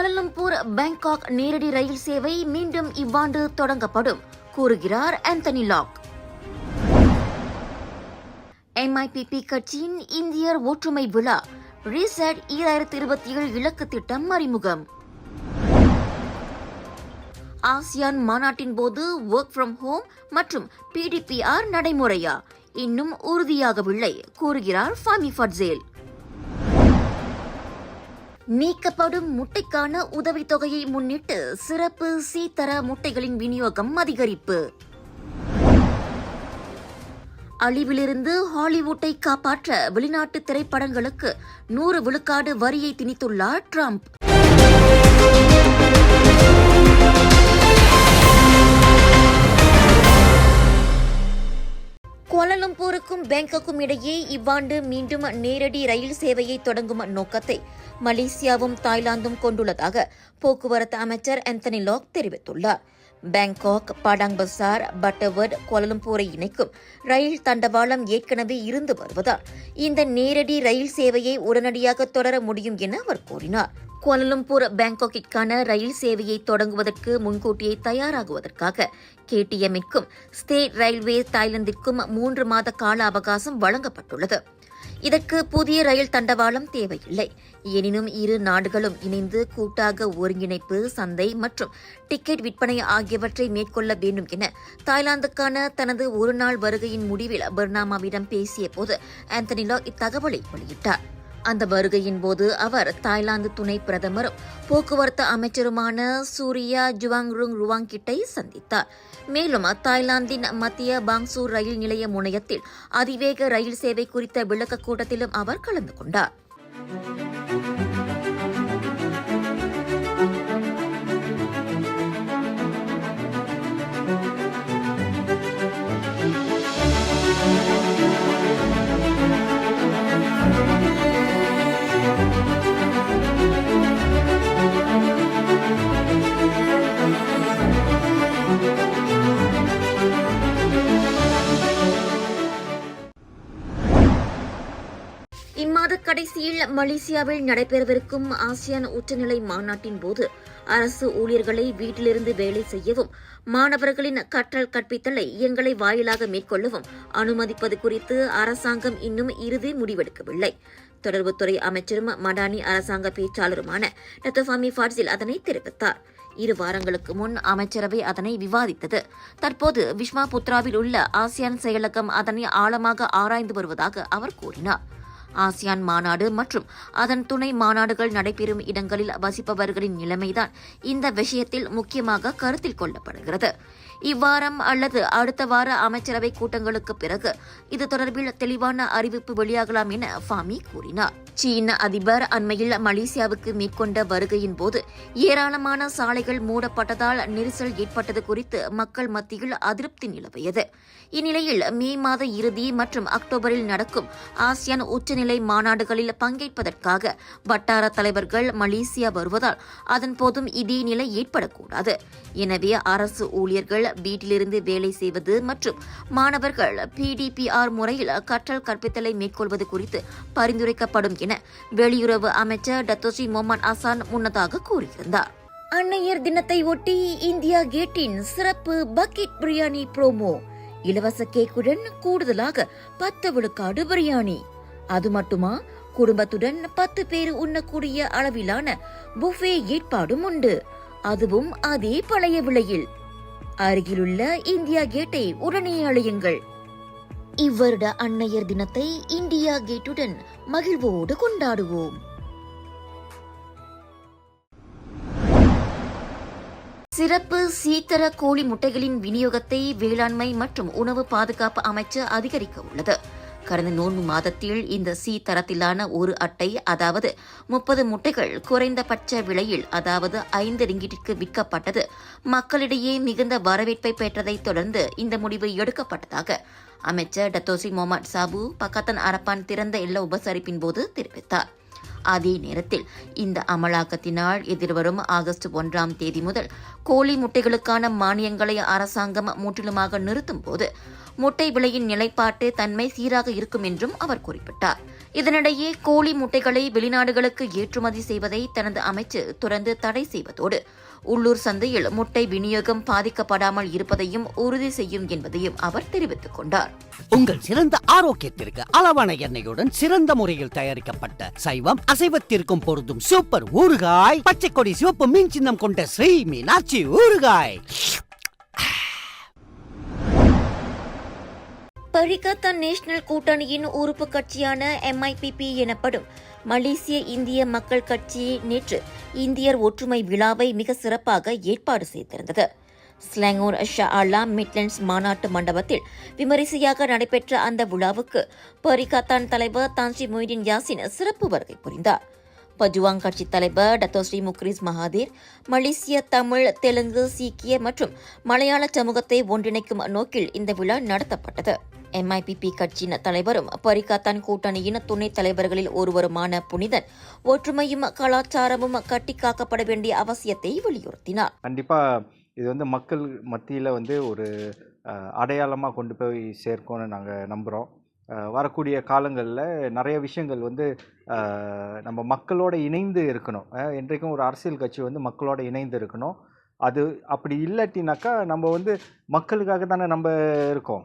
Kuala Lumpur Bangkok நேரடி ரயில் சேவை மீண்டும் இவ்வாண்டு தொடங்கப்படும் கூறுகிறார் ஆந்தனி லாக். எம்ஐபிபி கட்சியின் இந்தியர் ஒற்றுமை விழா ரீசெட் ஈராயிரத்தி இருபத்தி ஏழு இலக்கு திட்டம் அறிமுகம். ஆசியான் மாநாட்டின் போது ஒர்க் ஃப்ரம் ஹோம் மற்றும் பிடிபிஆர் நடைமுறையா இன்னும் உறுதியாகவில்லை கூறுகிறார் ஃபாமி ஃபட்சேல். நீக்கப்படும் முட்டைக்கான உதவித்தொகையை முன்னிட்டு சிறப்பு சி தர முட்டைகளின் விநியோகம் அதிகரிப்பு. அழிவிலிருந்து ஹாலிவுட்டை காப்பாற்ற வெளிநாட்டு திரைப்படங்களுக்கு நூறு விழுக்காடு வரியை திணித்துள்ளார் ட்ரம்ப். கோலலம்பூருக்கும் பேங்காக்கும் இடையே இவ்வாண்டு மீண்டும் நேரடி ரயில் சேவையை தொடங்கும் நோக்கத்தை மலேசியாவும் தாய்லாந்தும் கொண்டுள்ளதாக போக்குவரத்து அமைச்சர் ஆந்தனி லாக் தெரிவித்துள்ளார். பேங்காக் படாங் பசார் பட்டவர்ட் கோலலம்பூரை இணைக்கும் ரயில் தண்டவாளம் ஏற்கனவே இருந்து வருவதால் இந்த நேரடி ரயில் சேவையை உடனடியாக தொடர முடியும் என அவர் கூறினார். கோலலம்பூர் பேங்காக்கிற்கான ரயில் சேவையை தொடங்குவதற்கு முன்கூட்டியே தயாராகுவதற்காக கேடிஎம்மிற்கும் ஸ்டேட் ரயில்வே தாய்லாந்திற்கும் மூன்று மாத கால அவகாசம் வழங்கப்பட்டுள்ளது. இதற்கு புதிய ரயில் தண்டவாளம் தேவையில்லை. எனினும் இரு நாடுகளும் இணைந்து கூட்டாக ஒருங்கிணைப்பு சந்தை மற்றும் டிக்கெட் விற்பனை ஆகியவற்றை மேற்கொள்ள வேண்டும் என தாய்லாந்துக்கான தனது ஒருநாள் வருகையின் முடிவில் பர்னாமாவிடம் பேசிய போது ஆந்தனிலோ இத்தகவலை வெளியிட்டார். அந்த வருகையின் போது அவர் தாய்லாந்து துணை பிரதமரும் போக்குவரத்து அமைச்சருமான சூரியா ஜுவாங்ருங் ருவாங்கிட்டை சந்தித்தார். மேலும் தாய்லாந்தின் மத்திய பாங்சூர் ரயில் நிலைய முனையத்தில் அதிவேக ரயில் சேவை குறித்த விளக்க கூட்டத்திலும் அவர் கலந்து கொண்டார். மலேசியாவில் நடைபெறவிருக்கும் ஆசியான் உச்சநிலை மாநாட்டின் போது அரசு ஊழியர்களை வீட்டிலிருந்து வேலை செய்யவும் மாணவர்களின் கற்றல் கற்பித்தலை எங்களை வாயிலாக மேற்கொள்ளவும் அனுமதிப்பது குறித்து அரசாங்கம் இன்னும் இறுதி முடிவெடுக்கவில்லை. தொடர்புத்துறை அமைச்சரும் மடானி அரசாங்க பேச்சாளருமான நத்தஃபாமி ஃபார்சில் அதனை தெரிவித்தார். இரு வாரங்களுக்கு முன் அமைச்சரவை அதனை விவாதித்தது. தற்போது விஸ்மா புத்ராவில் உள்ள ஆசியான் செயலகம் அதனை ஆழமாக ஆராய்ந்து வருவதாக அவர் கூறினார். ஆசியான் மாநாடு மற்றும் அதன் துணை மாநாடுகள் நடைபெறும் இடங்களில் வசிப்பவர்களின் நிலைமைதான் இந்த விஷயத்தில் முக்கியமாக கருத்தில் கொள்ளப்படுகிறது. இவ்வாரம் அல்லது அடுத்த வார அமைச்சரவை கூட்டங்களுக்கு பிறகு இது தொடர்பில் தெளிவான அறிவிப்பு வெளியாகலாம் என ஃபாமி கூறினார். சீன அதிபர் அண்மையில் மலேசியாவுக்கு மேற்கொண்ட வருகையின் போது ஏராளமான சாலைகள் மூடப்பட்டதால் நெரிசல் ஏற்பட்டது குறித்து மக்கள் மத்தியில் அதிருப்தி நிலவியது. இந்நிலையில் மே மாத இறுதி மற்றும் அக்டோபரில் நடக்கும் ஆசியான் உச்சநிலை மாநாடுகளில் பங்கேற்பதற்காக வட்டார தலைவர்கள் மலேசியா வருவதால் அதன் போதும் இதே நிலை ஏற்படக்கூடாது. எனவே அரசு ஊழியர்கள் வீட்டிலிருந்து வேலை செய்வது மற்றும் மாணவர்கள் பிடிபிஆர் முறையில் கற்றல் கற்பித்தலை மேற்கொள்வது குறித்து பரிந்துரைக்கப்படும் என வெளியுறவு அமைச்சர் டத்தோசி மொமன் அசான் முன்னதாக கூறியிருந்தார். அன்னையர் தினத்தை ஒட்டி இந்தியா கேட்டின் சிறப்பு பக்கெட் பிரியாணி ப்ரோமோ. இலவச கேக்குடன் கூடுதலாக பத்து விழுக்காடு பிரியாணி. அது மட்டுமா? குடும்பத்துடன் பத்து பேர் உண்ணக்கூடிய அளவிலான புஃபே ஏற்பாடும் உண்டு. அதுவும் அதே பழைய விலையில். அருகிலுள்ள இந்தியா கேட்டை உடனே அழையுங்கள். இவ்வருட அன்னையர் தினத்தை இந்தியா கேட்டுடன் மகிழ்வோடு கொண்டாடுவோம். சிறப்பு சீத்தர கோழி முட்டைகளின் விநியோகத்தை வேளாண்மை மற்றும் உணவு பாதுகாப்பு அமைச்சு அதிகரிக்க உள்ளது. கடந்த நோன்பு மாதத்தில் இந்த சி தரத்திலான ஒரு அட்டை அதாவது முப்பது முட்டைகள் குறைந்தபட்ச விலையில் அதாவது ஐந்து ரிங்கிட்டிற்கு விற்கப்பட்டது. மக்களிடையே மிகுந்த வரவேற்பை பெற்றதைத் தொடர்ந்து இந்த முடிவு எடுக்கப்பட்டதாக அமைச்சர் டத்தோசி மொஹமட் சாபு பக்கத்தன் அரப்பான் திறந்த இல்ல உபசரிப்பின் போது தெரிவித்தார். அதே நேரத்தில் இந்த அமலாக்கத்தினால் எதிர்வரும் ஆகஸ்ட் ஒன்றாம் தேதி முதல் கோழி முட்டைகளுக்கான மானியங்களை அரசாங்கம் முற்றிலுமாக நிறுத்தும் போது முட்டை விலையின் நிலைப்பாட்டு தன்மை சீராக இருக்கும் என்றும் அவர் குறிப்பிட்டார். இதனிடையே கோழி முட்டைகளை வெளிநாடுகளுக்கு ஏற்றுமதி செய்வதை தனது அமைச்சு தொடர்ந்து தடை செய்வதோடு உள்ளூர் சந்தையில் முட்டை விநியோகம் பாதிக்கப்படாமல் இருப்பதையும் உறுதி செய்யும் என்பதையும் அவர் தெரிவித்துக் கொண்டார். உங்கள் சிறந்த ஆரோக்கியத்திற்கு அளவான எண்ணெயுடன் சிறந்த முறையில் தயாரிக்கப்பட்ட சைவம் அசைவத்திற்கும் பொருந்தும் சூப்பர் ஊறுகாய் பச்சை கொடி சிவப்பு மீன் சின்னம் கொண்ட ஸ்ரீ மீனாட்சி ஊறுகாய். பரிகத்தா நேஷனல் கூட்டணியின் உறுப்பு கட்சியான எம்ஐபிபி எனப்படும் மலேசிய இந்திய மக்கள் கட்சி நேற்று இந்தியர் ஒற்றுமை விழாவை மிக சிறப்பாக ஏற்பாடு செய்திருந்தது. ஸ்லாங்கூர் ஷா அலா மிட்லண்ட்ஸ் மாநாட்டு மண்டபத்தில் விமரிசையாக நடைபெற்ற அந்த விழாவுக்கு பரிகாத்தான் தலைவர் தான்சி மொய்தீன் யாசின் சிறப்பு வருகை புரிந்தார். பஜுவாங் கட்சி தலைவர் டத்தோ ஸ்ரீ முக்ரிஸ் மகாதீர் மலேசிய தமிழ் தெலுங்கு சீக்கிய மற்றும் மலையாள சமூகத்தை ஒன்றிணைக்கும் நோக்கில் இந்த விழா நடத்தப்பட்டது. எம்ஐபிபி கட்சியின் தலைவரும் பரிகாத்தான் கூட்டணியின் துணைத் தலைவர்களில் ஒருவருமான புனிதன் ஒற்றுமையும் கலாச்சாரமும் கட்டி காக்கப்பட வேண்டிய அவசியத்தை வலியுறுத்தினார். கண்டிப்பாக இது வந்து மக்கள் மத்தியில் வந்து ஒரு அடையாளமாக கொண்டு போய் சேர்க்கும்னு நாங்கள் நம்புகிறோம் வரக்கூடிய காலங்களில் நிறைய விஷயங்கள் வந்து நம்ம மக்களோட இணைந்து இருக்கணும். என்றைக்கும் ஒரு அரசியல் கட்சி வந்து மக்களோட இணைந்து இருக்கணும். அது அப்படி இல்லாட்டினாக்கா நம்ம வந்து மக்களுக்காக தானே நம்ம இருக்கோம்.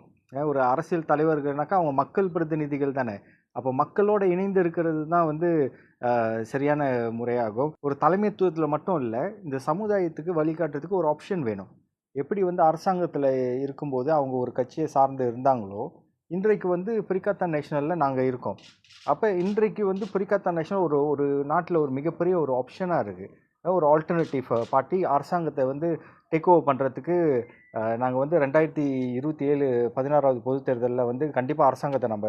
ஒரு அரசியல் தலைவர்கள்னாக்கா அவங்க மக்கள் பிரதிநிதிகள் தானே. அப்போ மக்களோட இணைந்து இருக்கிறது தான் வந்து சரியான முறையாகும். ஒரு தலைமைத்துவத்தில் மட்டும் இல்லை இந்த சமுதாயத்துக்கு வழிகாட்டுறதுக்கு ஒரு ஆப்ஷன் வேணும். எப்படி வந்து அரசாங்கத்தில் இருக்கும்போது அவங்க ஒரு கட்சியை சார்ந்து இருந்தாங்களோ இன்றைக்கு வந்து பிரிகாத்தா நேஷனலில் நாங்கள் இருக்கோம். அப்போ இன்றைக்கு வந்து பிரிகாத்தா நேஷனல் ஒரு ஒரு நாட்டில் ஒரு மிகப்பெரிய ஒரு ஆப்ஷனாக இருக்குது ஒரு ஆல்டர்னேட்டிவ் பார்ட்டி அரசாங்கத்தை வந்து டேக் ஓவர் பண்ணுறதுக்கு நாங்கள் வந்து ரெண்டாயிரத்தி இருபத்தி ஏழு பதினாறாவது பொதுத் தேர்தலில் வந்து கண்டிப்பாக அரசாங்கத்தை நம்ம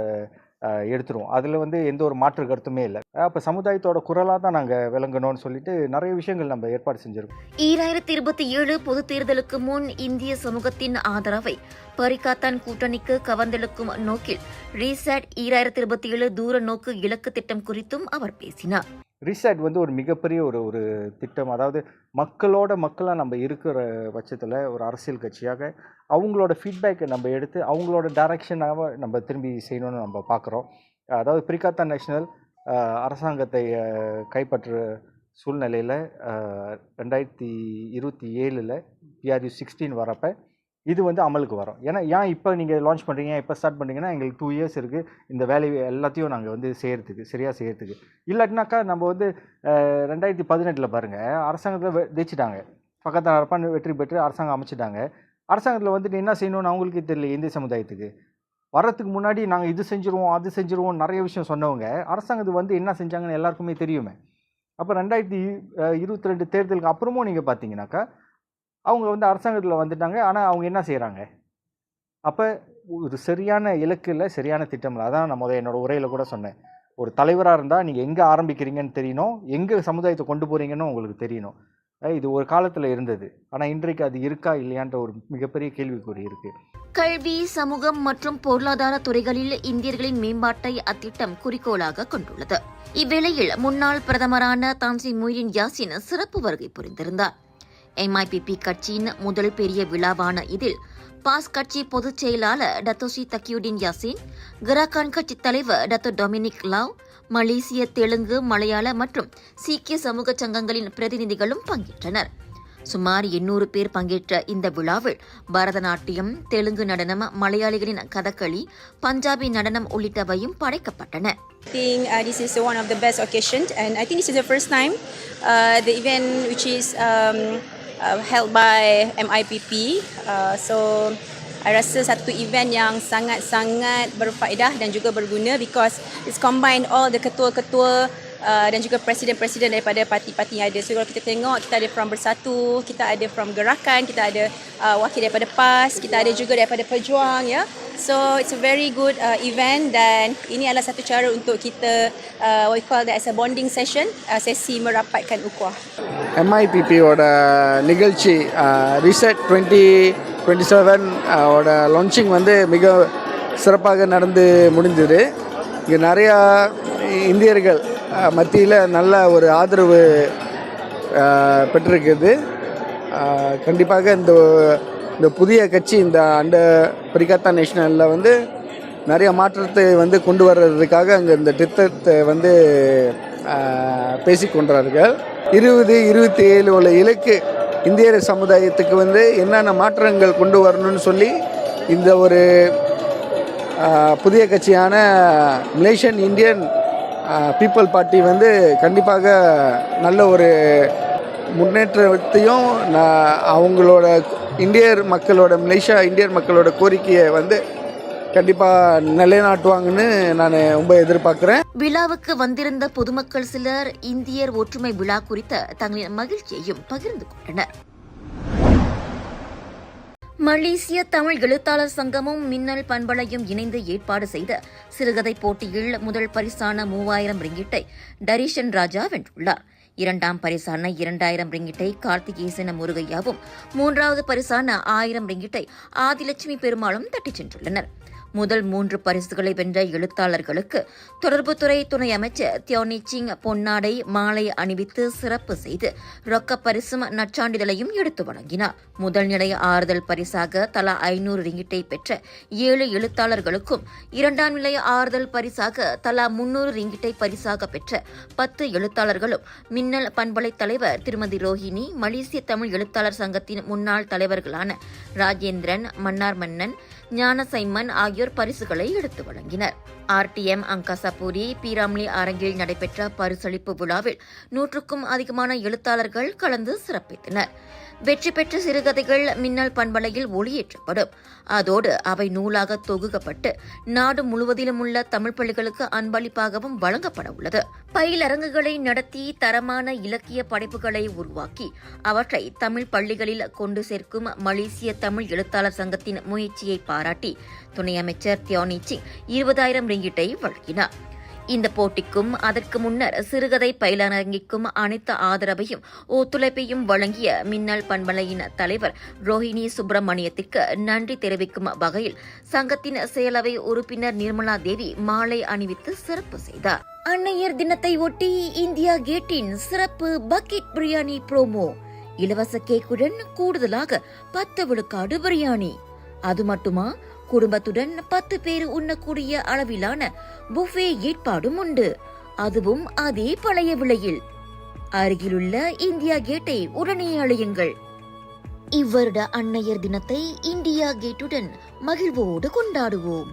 எடுத்துருவோம். அதில் வந்து எந்த ஒரு மாற்று கருத்துமே இல்லை. அப்போ சமுதாயத்தோட குரலாக தான் நாங்கள் விளங்கணும்னு சொல்லிட்டு நிறைய விஷயங்கள் நம்ம ஏற்பாடு செஞ்சுருக்கோம். ஈராயிரத்தி இருபத்தி ஏழு பொது தேர்தலுக்கு முன் இந்திய சமூகத்தின் ஆதரவை பரிகாத்தான் கூட்டணிக்கு கவர்ந்தெழுக்கும் நோக்கில் ரீசேட் ஈராயிரத்தி இருபத்தி ஏழு தூர நோக்கு இலக்கு திட்டம் குறித்தும் அவர் பேசினார். ரீசெட் வந்து ஒரு மிகப்பெரிய ஒரு ஒரு திட்டம். அதாவது மக்களோட மக்களாக நம்ம இருக்கிற பட்சத்தில் ஒரு அரசியல் கட்சியாக அவங்களோட ஃபீட்பேக்கை நம்ம எடுத்து அவங்களோட டைரக்ஷனாக நம்ம திரும்பி செய்யணும்னு நம்ம பார்க்குறோம் அதாவது பிரிகாத்தா நேஷனல் அரசாங்கத்தை கைப்பற்ற சூழ்நிலையில் ரெண்டாயிரத்தி இருபத்தி ஏழில் பிஆர்யூ சிக்ஸ்டீன் வரப்போ இது வந்து அமலுக்கு வரும். ஏன்னா ஏன் இப்போ நீங்கள் லான்ச் பண்ணுறீங்க இப்போ ஸ்டார்ட் பண்ணுறீங்கன்னா எங்களுக்கு டூ இயர்ஸ் இருக்குது இந்த வேலையை எல்லாத்தையும் நாங்கள் வந்து செய்கிறதுக்கு சரியாக செய்கிறதுக்கு இல்லாட்டினாக்கா நம்ம வந்து ரெண்டாயிரத்தி பதினெட்டில் பாருங்கள் அரசாங்கத்தில் ஜெயிச்சிட்டாங்க. பக்கத்தில் அரப்பான் வெற்றி பெற்று அரசாங்கம் அமைச்சிட்டாங்க. அரசாங்கத்தில் வந்துட்டு என்ன செய்யணும்னு அவங்களுக்கே தெரியல இந்திய சமுதாயத்துக்கு. வர்றதுக்கு முன்னாடி நாங்கள் இது செஞ்சுருவோம் அது செஞ்சுருவோம் நிறைய விஷயம் சொன்னவங்க அரசாங்கத்துக்கு வந்து என்ன செஞ்சாங்கன்னு எல்லாருக்குமே தெரியுமே. அப்போ ரெண்டாயிரத்தி இருபத்தி ரெண்டு தேர்தலுக்கு அப்புறமும் நீங்கள் பார்த்தீங்கன்னாக்கா அவங்க வந்து அரசாங்கத்தில் வந்துட்டாங்க. ஆனால் அவங்க என்ன செய்கிறாங்க அப்போ ஒரு சரியான இலக்கு இல்லை சரியான திட்டம் இல்லை அதான் நான் முதல் என்னோடய உரையில் கூட சொன்னேன். ஒரு தலைவராக இருந்தால் நீங்கள் எங்கே ஆரம்பிக்கிறீங்கன்னு தெரியணும். எங்கே சமுதாயத்தை கொண்டு போகிறீங்கன்னு உங்களுக்கு தெரியணும். இது ஒரு காலத்தில் இருந்தது. ஆனால் இன்றைக்கு அது இருக்கா இல்லையான்ற ஒரு மிகப்பெரிய கேள்விக்குறி இருக்குது கல்வி சமூகம் மற்றும் பொருளாதார துறைகளில் இந்தியர்களின் மேம்பாட்டை அத்திட்டம் குறிக்கோளாக கொண்டுள்ளது. இவ்வேளையில் முன்னாள் பிரதமரான தான்சி மொய்தீன் யாசின் சிறப்பு வருகை புரிந்திருந்தார். எம்ஐபிபி கட்சியின் முதல் பெரிய விழாவான இதில் பாஸ் கட்சி பொதுச் செயலாளர் டத்தோசி தக்கியுடின் யாசின் கிராகான் கட்சி தலைவர் டத்தோ டொமினிக் லாவ் மலேசிய தெலுங்கு மலையாள மற்றும் சீக்கிய சமூக சங்கங்களின் பிரதிநிதிகளும் பங்கேற்றனர். சுமார் எண்ணூறு பேர் பங்கேற்ற இந்த விழாவில் பரதநாட்டியம் தெலுங்கு நடனம் மலையாளிகளின் கதகளி பஞ்சாபி நடனம் உள்ளிட்டவையும் படைக்கப்பட்டன. I think uh, this is one of the best occasions, and I think this is the first time uh, the event which is um, uh, held by MIPP. Uh, so I rasa satu event yang sangat-sangat berfaedah dan juga berguna because it's combine all the ketua-ketua uh, dan juga presiden-presiden daripada parti-parti yang ada. So kalau kita tengok kita ada from Bersatu, kita ada from Gerakan, kita ada uh, wakil daripada PAS, kita ada juga daripada Pejuang ya. So it's a very good uh, event dan ini adalah satu cara untuk kita uh, what we call that as a bonding session, uh, sesi merapatkan ukhuwah. எம்ஐபிபியோட நிகழ்ச்சி reset twenty twenty seven ஓட launching வந்து மிக சிறப்பாக நடந்து முடிந்தது இங்கே நிறையா இந்தியர்கள் மத்தியில் நல்ல ஒரு ஆதரவு பெற்றிருக்குது கண்டிப்பாக இந்த இந்த புதிய கட்சி இந்த அண்ட பிரிகாத்தா நேஷனலில் வந்து நிறைய மாற்றத்தை வந்து கொண்டு வர்றதுக்காக அங்கே இந்த திட்டத்தை வந்து பேசிக்கொண்டார்கள் கொண்டார்கள். இருபது இருபத்தி ஏழு உள்ள இலக்கு இந்திய சமுதாயத்துக்கு வந்து என்னென்ன மாற்றங்கள் கொண்டு வரணும்னு சொல்லி இந்த ஒரு புதிய கட்சியான மலேசியன் இந்தியன் பீப்புள் பார்ட்டி வந்து கண்டிப்பாக நல்ல ஒரு முன்னேற்றத்தையும் நான் அவங்களோட இந்தியர் மக்களோட மலேசியா இந்தியர் மக்களோட கோரிக்கையை வந்து கண்டிப்பாக நிலைநாட்டுவாங்கன்னு நான் ரொம்ப எதிர்பார்க்குறேன். விழாவுக்கு வந்திருந்த பொதுமக்கள் சிலர் இந்தியர் ஒற்றுமை விழா குறித்த தங்களின் மகிழ்ச்சியையும் பகிர்ந்து கொண்டனர். மலேசிய தமிழ் எழுத்தாளர் சங்கமும் மின்னல் பண்பலையும் இணைந்து ஏற்பாடு செய்த சிறுகதை போட்டியில் முதல் பரிசான மூவாயிரம் ரிங்கிட்டை டரிஷன் ராஜா வென்றுள்ளார். இரண்டாம் பரிசான இரண்டாயிரம் ரிங்கிட்டை கார்த்திகேசன முருகையாவும் மூன்றாவது பரிசான ஆயிரம் ரிங்கிட்டை ஆதிலட்சுமி பெருமாளும் தட்டிச் சென்றுள்ளனர். முதல் மூன்று பரிசுகளை வென்ற எழுத்தாளர்களுக்கு தொடர்புத்துறை துணை அமைச்சர் தியோனி சிங் பொன்னாடை மாலை அணிவித்து சிறப்பு செய்து ரொக்க பரிசும் நற்சான்றிதழையும் எடுத்து வழங்கினார். முதல் நிலை ஆறுதல் பரிசாக தலா ஐநூறு ரிங்கிட்டை பெற்ற ஏழு எழுத்தாளர்களுக்கும் இரண்டாம் நிலை ஆறுதல் பரிசாக தலா முன்னூறு ரிங்கிட்டை பரிசாக பெற்ற பத்து எழுத்தாளர்களும் மின்னல் பண்பலை தலைவர் திருமதி ரோஹிணி மலேசிய தமிழ் எழுத்தாளர் சங்கத்தின் முன்னாள் தலைவர்களான ராஜேந்திரன் மன்னார் மன்னன் ஞானசைமன் ஆகியோர் பரிசுகளை எடுத்து வழங்கினர். ஆர்டிஎம் அங்காசபூரி பீராம்லி அரங்கில் நடைபெற்ற பரிசளிப்பு விழாவில் நூற்றுக்கும் அதிகமான எழுத்தாளர்கள் கலந்து சிறப்பித்தனர். வெற்றி பெற்ற சிறுகதைகள் மின்னல் பண்பலையில் ஒளியேற்றப்படும். அதோடு அவை நூலாக தொகுக்கப்பட்டு நாடு முழுவதிலும் உள்ள தமிழ் பள்ளிகளுக்கு அன்பளிப்பாகவும் வழங்கப்பட உள்ளது. பயிலரங்குகளை நடத்தி தரமான இலக்கிய படைப்புகளை உருவாக்கி அவற்றை தமிழ் பள்ளிகளில் கொண்டு சேர்க்கும் மலேசிய தமிழ் எழுத்தாளர் சங்கத்தின் முயற்சியை பாராட்டி துணை அமைச்சர் தியோனி சிங் இருபதாயிரம் ரிங்கிட்டை வழங்கினார். இந்த போட்டிக்கும் அதற்கு முன்னர் சிறுகதை பயிலரங்கிற்கும் அனைத்து ஆதரவையும் ஒத்துழைப்பையும் வழங்கிய மின்னல் பண்பலையின் தலைவர் ரோஹிணி சுப்பிரமணியத்திற்கு நன்றி தெரிவிக்கும் வகையில் சங்கத்தின் செயலவை உறுப்பினர் நிர்மலா தேவி மாலை அணிவித்து சிறப்பு செய்தார். அன்னையர் தினத்தை ஒட்டி இந்தியா கேட்டின் சிறப்பு பக்கெட் பிரியாணி ப்ரோமோ. இலவச கேக்குடன் கூடுதலாக பத்து விழுக்காடு பிரியாணி. அது மட்டுமா? குடும்பத்துடன் பத்து பேர் உண்ணக்கூடிய அளவிலான புஃபே ஏற்பாடும் உண்டு. அதுவும் அதே பழைய விலையில். அருகிலுள்ள இந்தியா கேட்டை உடனே அழையுங்கள். இவ்வருட அன்னையர் தினத்தை இந்தியா கேட்டுடன் மகிழ்வோடு கொண்டாடுவோம்.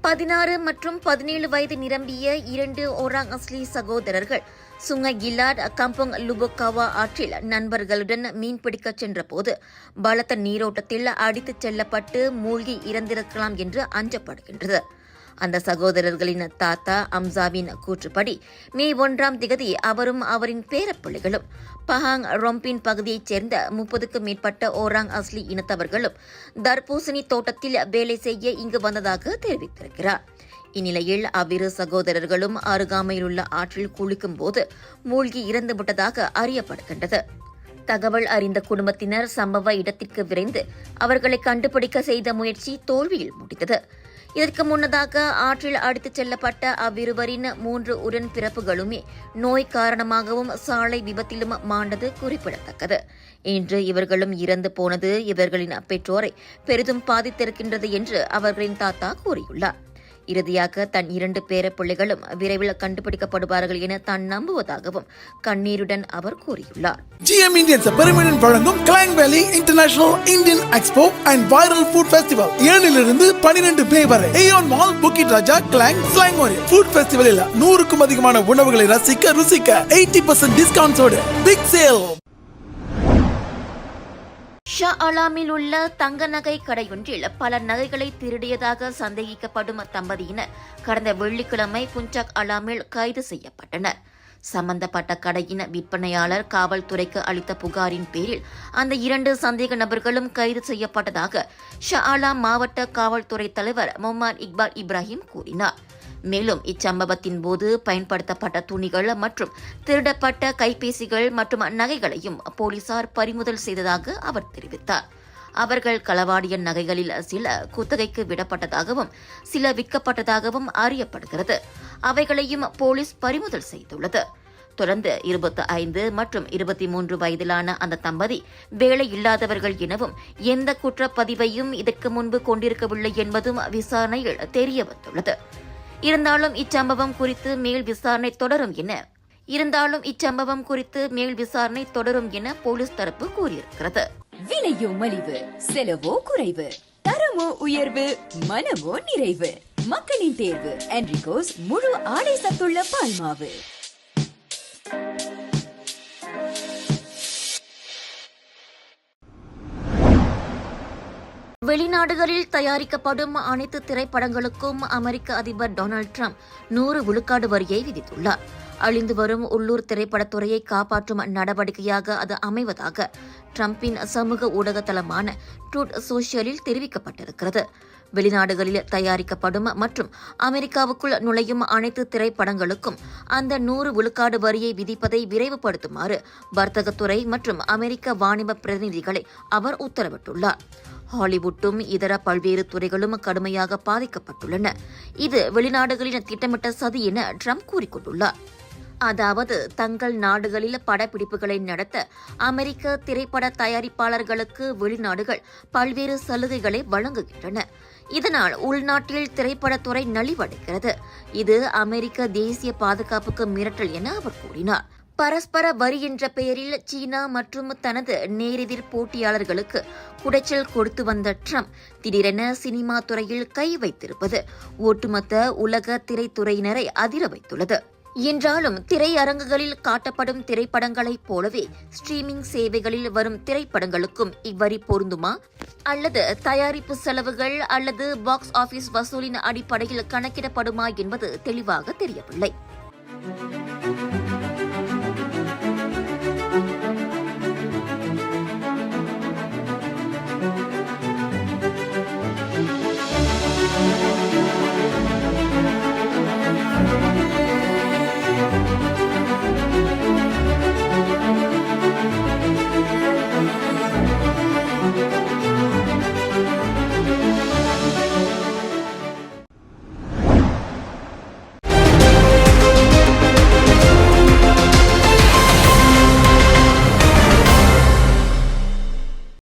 பதினாறு மற்றும் பதினேழு வயது நிரம்பிய இரண்டு ஓராங் அஸ்லி சகோதரர்கள் சுங்கை கிலாட் கம்பங் லுபோக்காவா ஆற்றில் நண்பர்களுடன் மீன்பிடிக்கச் சென்றபோது பலத்த நீரோட்டத்தில் அடித்துச் செல்லப்பட்டு மூழ்கி இறந்திருக்கலாம் என்று அஞ்சப்படுகின்றது. அந்த சகோதரர்களின் தாத்தா அம்சாவின் கூற்றுப்படி மே ஒன்றாம் திகதி அவரும் அவரின் பேரப்பிள்ளைகளும் பஹாங் ரொம்பின் பகுதியைச் சேர்ந்த முப்பதுக்கும் மேற்பட்ட ஓராங் அஸ்லி இனத்தவர்களும் தர்பூசணி தோட்டத்தில் வேலை செய்ய இங்கு வந்ததாக தெரிவித்திருக்கிறார். இந்நிலையில் அவ்விரு சகோதரர்களும் அருகாமையிலுள்ள ஆற்றில் குளிக்கும் போது மூழ்கி இறந்துவிட்டதாக அறியப்படுகின்றது. தகவல் அறிந்த குடும்பத்தினர் சம்பவ இடத்திற்கு விரைந்து அவர்களை கண்டுபிடிக்க செய்த முயற்சி தோல்வியில் முடிந்தது. இதற்கு முன்னதாக ஆற்றில் அடித்துச் செல்லப்பட்ட அவ்விருவரின் மூன்று உடன் பிறப்புகளுமே நோய் காரணமாகவும் சாலை விபத்திலும் மாண்டது குறிப்பிடத்தக்கது. இன்று இவர்களும் இறந்து போனது இவர்களின் பெற்றோரை பெரிதும் பாதித்திருக்கின்றது என்று அவர்களின் தாத்தா கூறியுள்ளார். இறுதியாக தன் இரண்டு பேர பிள்ளைகளும் விரைவில் கண்டுபிடிக்கப்படுவார்கள் என தான் நம்புவதாகவும் கண்ணீருடன் அவர் கூறியுள்ளார். ஜிஎம் இந்தியன்ஸ் பெருமிடன் வழங்கும் Klang Valley international Indian expo and viral food festival ஏழிலிருந்து பனிரெண்டு மே வரை AEON mall Bukit Raja Klang slang food ஃபெஸ்டிவலில் நூறுக்கும் அதிகமான உணவுகளை ரசிக்க ருசிக்க எயிட்டி பர்சன்ட் டிஸ்கவுண்ட்ஸோடு பிக் சேல் ஷா அலாமில் உள்ள தங்க நகை கடையொன்றில் பல நகைகளை திருடியதாக சந்தேகிக்கப்படும் தம்பதியினர் கடந்த வெள்ளிக்கிழமை புஞ்சாக் அலாமில் கைது செய்யப்பட்டனர். சம்பந்தப்பட்ட கடையின் விற்பனையாளர் காவல்துறைக்கு அளித்த புகாரின் பேரில் அந்த இரண்டு சந்தேக நபர்களும் கைது செய்யப்பட்டதாக ஷா அலாம் மாவட்ட காவல்துறை தலைவர் முகமது இக்பால் இப்ராஹிம் கூறினார். மேலும் இச்சம்பவத்தின் போது பயன்படுத்தப்பட்ட துணிகள் மற்றும் திருடப்பட்ட கைபேசிகள் மற்றும் நகைகளையும் போலீசார் பறிமுதல் செய்ததாக அவர் தெரிவித்தார். அவர்கள் களவாடிய நகைகளில் சில குத்தகைக்கு விடப்பட்டதாகவும் சில விற்கப்பட்டதாகவும் அறியப்படுகிறது. அவைகளையும் போலீஸ் பறிமுதல் செய்துள்ளது. தொடர்ந்து இருபத்தி ஐந்து மற்றும் இருபத்தி மூன்று வயதிலான அந்த தம்பதி வேலை இல்லாதவர்கள் எனவும் எந்த குற்றப்பதிவையும் இதற்கு முன்பு கொண்டிருக்கவில்லை என்பதும் விசாரணையில் தெரிய வந்துள்ளது இருந்தாலும் இச்சம்பவம் குறித்து மேல் விசாரணை தொடரும் என. இருந்தாலும் இச்சம்பவம் குறித்து மேல் விசாரணை தொடரும் என போலீஸ் தரப்பு கூறியிருக்கிறது. விலையோ மலிவு செலவோ குறைவு தரமோ உயர்வு மனமோ நிறைவு. மக்களின் தேர்வு என்ரிகோஸ் முழு ஆடை சத்துள்ள பால்மாவு. வெளிநாடுகளில் தயாரிக்கப்படும் அனைத்து திரைப்படங்களுக்கும் அமெரிக்க அதிபர் டொனால்டு ட்ரம்ப் நூறு விழுக்காடு வரியை விதித்துள்ளார். அழிந்து வரும் உள்ளூர் திரைப்படத்துறையை காப்பாற்றும் நடவடிக்கையாக அது அமைவதாக ட்ரம்பின் சமூக ஊடக தளமான ட்ரூட் சோஷியலில் தெரிவிக்கப்பட்டிருக்கிறது. வெளிநாடுகளில் தயாரிக்கப்படும் மற்றும் அமெரிக்காவுக்குள் நுழையும் அனைத்து திரைப்படங்களுக்கும் அந்த நூறு விழுக்காடு வரியை விதிப்பதை விரைவுபடுத்துமாறு வர்த்தகத்துறை மற்றும் அமெரிக்க வாணிப பிரதிநிதிகளை அவர் உத்தரவிட்டுள்ளார். ஹாலிவுட்டும் இதர பல்வேறு துறைகளும் கடுமையாக பாதிக்கப்பட்டுள்ளன. இது வெளிநாடுகளின் திட்டமிட்ட சதி என ட்ரம்ப் கூறிக்கொண்டுள்ளார். அதாவது தங்கள் நாடுகளில் படப்பிடிப்புகளை நடத்த அமெரிக்க திரைப்பட தயாரிப்பாளர்களுக்கு வெளிநாடுகள் பல்வேறு சலுகைகளை வழங்குகின்றன. இதனால் உள்நாட்டில் திரைப்படத்துறை நலிவடைகிறது. இது அமெரிக்க தேசிய பாதுகாப்புக்கு மிரட்டல் என அவர் கூறினார். பரஸ்பர வரி என்ற பெயரில் சீனா மற்றும் தனது நேரெதிர் போட்டியாளர்களுக்கு குடைச்சல் கொடுத்து வந்த ட்ரம்ப் திடீரென சினிமா துறையில் கை வைத்திருப்பது ஒட்டுமொத்த உலக திரைத்துறையினரை அதிர வைத்துள்ளது. என்றாலும் திரையரங்குகளில் காட்டப்படும் திரைப்படங்களைப் போலவே ஸ்ட்ரீமிங் சேவைகளில் வரும் திரைப்படங்களுக்கும் இவ்வரி பொருந்துமா? அல்லது தயாரிப்பு செலவுகள் அல்லது பாக்ஸ் ஆபீஸ் வசூலின் அடிப்படையில் கணக்கிடப்படுமா என்பது தெளிவாக தெரியவில்லை.